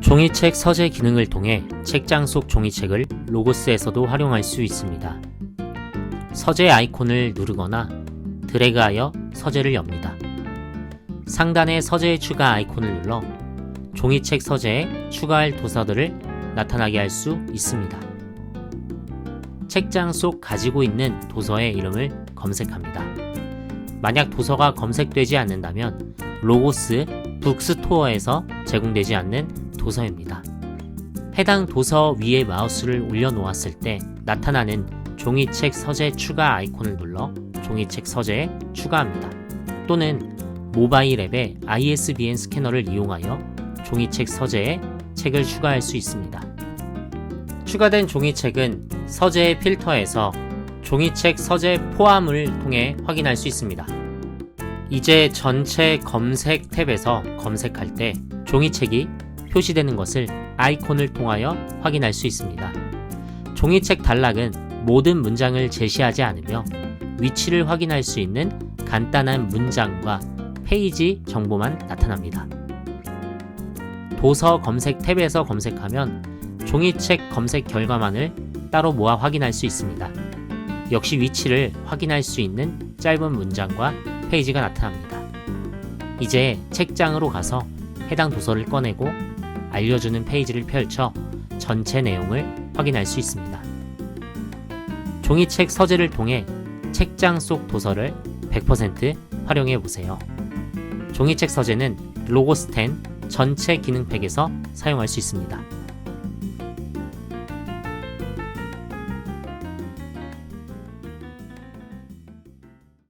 종이책 서재 기능을 통해 책장 속 종이책을 로고스에서도 활용할 수 있습니다. 서재 아이콘을 누르거나 드래그하여 서재를 엽니다. 상단의 서재 추가 아이콘을 눌러 종이책 서재에 추가할 도서들을 나타나게 할 수 있습니다. 책장 속 가지고 있는 도서의 이름을 검색합니다. 만약 도서가 검색되지 않는다면 로고스 북스토어에서 제공되지 않는 도서입니다. 해당 도서 위에 마우스를 올려놓았을 때 나타나는 종이책 서재 추가 아이콘을 눌러 종이책 서재에 추가합니다. 또는 모바일 앱의 ISBN 스캐너를 이용하여 종이책 서재에 책을 추가할 수 있습니다. 추가된 종이책은 서재 필터에서 종이책 서재 포함을 통해 확인할 수 있습니다. 이제 전체 검색 탭에서 검색할 때 종이책이 표시되는 것을 아이콘을 통하여 확인할 수 있습니다. 종이책 단락은 모든 문장을 제시하지 않으며 위치를 확인할 수 있는 간단한 문장과 페이지 정보만 나타납니다. 도서 검색 탭에서 검색하면 종이책 검색 결과만을 따로 모아 확인할 수 있습니다. 역시 위치를 확인할 수 있는 짧은 문장과 페이지가 나타납니다. 이제 책장으로 가서 해당 도서를 꺼내고 알려주는 페이지를 펼쳐 전체 내용을 확인할 수 있습니다. 종이책 서재를 통해 책장 속 도서를 100% 활용해 보세요. 종이책 서재는 로고스텐 전체 기능 팩에서 사용할 수 있습니다.